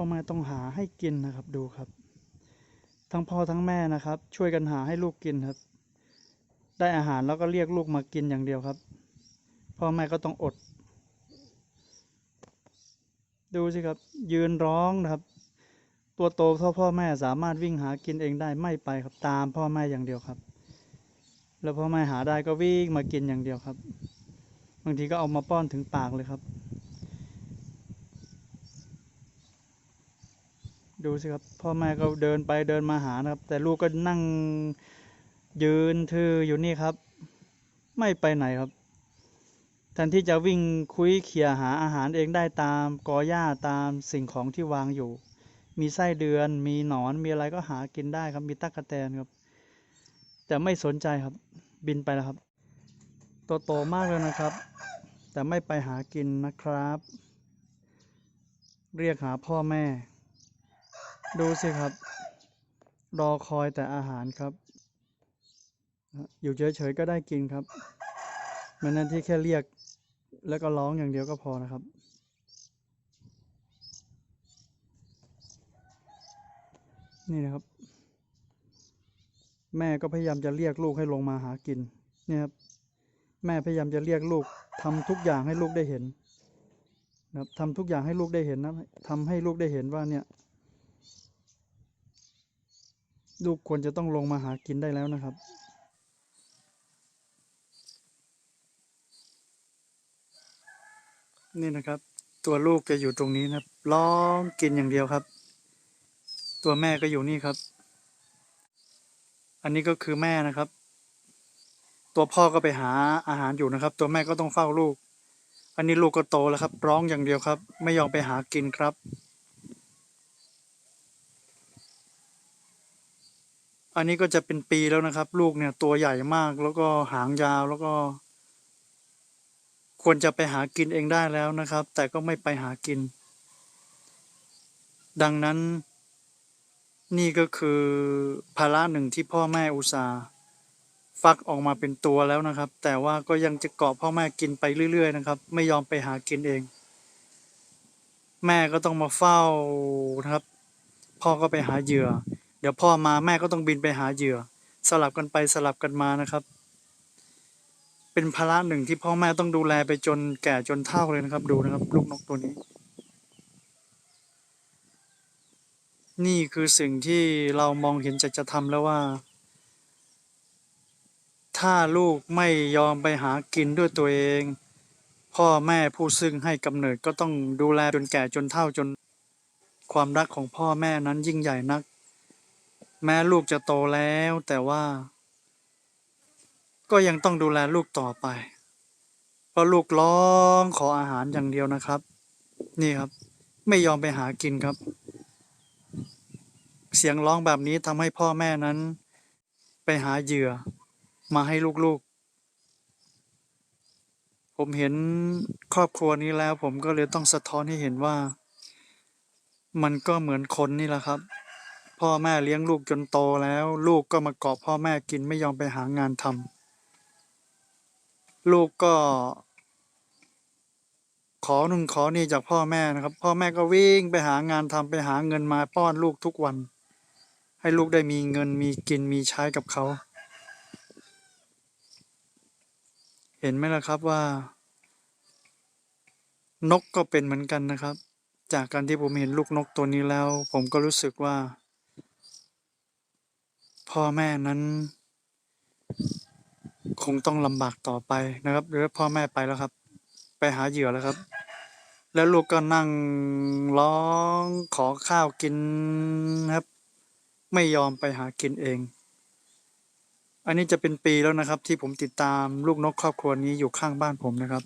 พ่อแม่ต้องหาให้กินนะครับดูครับ ทั้งพ่อทั้งแม่นะครับ ช่วยกันหาให้ลูกกินครับ ได้อาหารแล้วก็เรียกลูกมากินอย่างเดียวครับ พ่อแม่ก็ต้องอด ดูสิครับ ยืนร้องนะครับ ตัวโตเท่าพ่อแม่สามารถวิ่งหากินเองได้ไม่ไปครับตามพ่อแม่อย่างเดียวครับ แล้วพ่อแม่หาได้ก็วิ่งมากินอย่างเดียวครับ บางทีก็เอามาป้อนถึงปากเลยครับ ดูสิครับพ่อแม่ก็เดินไปเดินมาหานะครับ แต่ลูกก็นั่งยืนทื่ออยู่นี่ครับ ไม่ไปไหนครับแทนที่จะวิ่งคุยเขี่ยหาอาหารเองได้ตามกอหญ้าตามสิ่งของที่วางอยู่ มีไส้เดือน มีหนอนมีอะไรก็หากินได้ครับ มีตั๊กแตนครับ แต่ไม่สนใจครับ บินไปแล้วครับ ตัวโตมากเลยนะครับ แต่ไม่ไปหากินนะครับ เรียกหาพ่อแม่ ดูสิครับ รอคอยแต่อาหารครับ อยู่เฉยๆก็ได้กินครับ มันนั่นที่แค่เรียกแล้วก็ร้องอย่างเดียวก็พอนะครับ นี่นะครับ แม่ก็พยายามจะเรียกลูกให้ลงมาหากินเนี่ยครับแม่พยายามจะเรียกลูกทำทุกอย่างให้ลูกได้เห็นนะครับทำทุกอย่างให้ลูกได้เห็นนะทำให้ลูกได้เห็นว่าเนี่ย ลูกควรจะต้องลงมาหากินได้แล้วนะครับ นี่นะครับ ตัวลูกจะอยู่ตรงนี้นะครับ ร้องกินอย่างเดียวครับ ตัวแม่ก็อยู่นี่ครับ อันนี้ก็คือแม่นะครับ ตัวพ่อก็ไปหาอาหารอยู่นะครับ ตัวแม่ก็ต้องเฝ้าลูก อันนี้ลูกก็โตแล้วครับ ร้องอย่างเดียวครับ ไม่ยอมไปหากินครับ อันนี้ก็จะเป็นปีแล้วนะครับ ลูกเนี่ยตัวใหญ่มากแล้วก็หางยาวแล้วก็ ควรจะไปหากินเองได้แล้วนะครับ แต่ก็ไม่ไปหากิน ดังนั้น นี่ก็คือภาระหนึ่งที่พ่อแม่อุตสาห์ฟักออกมาเป็นตัวแล้วนะครับ แต่ว่าก็ยังจะเกาะพ่อแม่กินไปเรื่อย ๆ นะครับ ไม่ยอมไปหากินเอง แม่ก็ต้องมาเฝ้านะครับ พ่อก็ไปหาเหยื่อ เดี๋ยวพ่อมาแม่ก็ต้องบินไปหาเหยื่อ สลับกันไปสลับกันมานะครับ เป็นภาระหนึ่งที่พ่อแม่ต้องดูแลไปจนแก่จนเฒ่าเลยนะครับ ดูนะครับ ลูกนกตัวนี้ นี่คือสิ่งที่เรามองเห็นจะจะทำแล้วว่า ถ้าลูกไม่ยอมไปหากินด้วยตัวเอง พ่อแม่ผู้ซึ่งให้กำเนิดก็ต้องดูแลจนแก่จนเฒ่าจนความรักของพ่อแม่นั้นยิ่งใหญ่นัก แม้ลูกจะโตแล้วแต่ว่า ก็ยังต้องดูแลลูกต่อไป เพราะลูกร้องขออาหารอย่างเดียวนะครับ นี่ครับ ไม่ยอมไปหากินครับ เสียงร้องแบบนี้ทำให้พ่อแม่นั้น ไปหาเหยื่อ มาให้ลูกๆ ผมเห็นครอบครัวนี้แล้ว ผมก็เลยต้องสะท้อนให้เห็นว่า มันก็เหมือนคนนี่แหละครับ พ่อแม่เลี้ยงลูกจนโตแล้ว ลูกก็มาเกาะพ่อแม่กินไม่ยอมไปหางานทำลูกก็ ขอหนึ่งขอนี่จากพ่อแม่นะครับ พ่อแม่ก็วิ่งไปหางานทำไปหาเงินมาป้อนลูกทุกวัน ให้ลูกได้มีเงินมีกินมีใช้กับเขา เห็นไหมล่ะครับว่า นกก็เป็นเหมือนกันนะครับ จากการที่ผมเห็นลูกนกตัวนี้แล้ว ผมก็รู้สึกว่า พ่อแม่นั้น คงต้องลำบากต่อไปนะครับหรือว่าพ่อแม่ไปแล้วครับ ไปหาเหยื่อแล้วครับ แล้วลูกก็นั่งร้องขอข้าวกินครับ ไม่ยอมไปหากินเอง อันนี้จะเป็นปีแล้วนะครับ ที่ผมติดตามลูกนกครอบครัวนี้อยู่ข้างบ้านผมนะครับ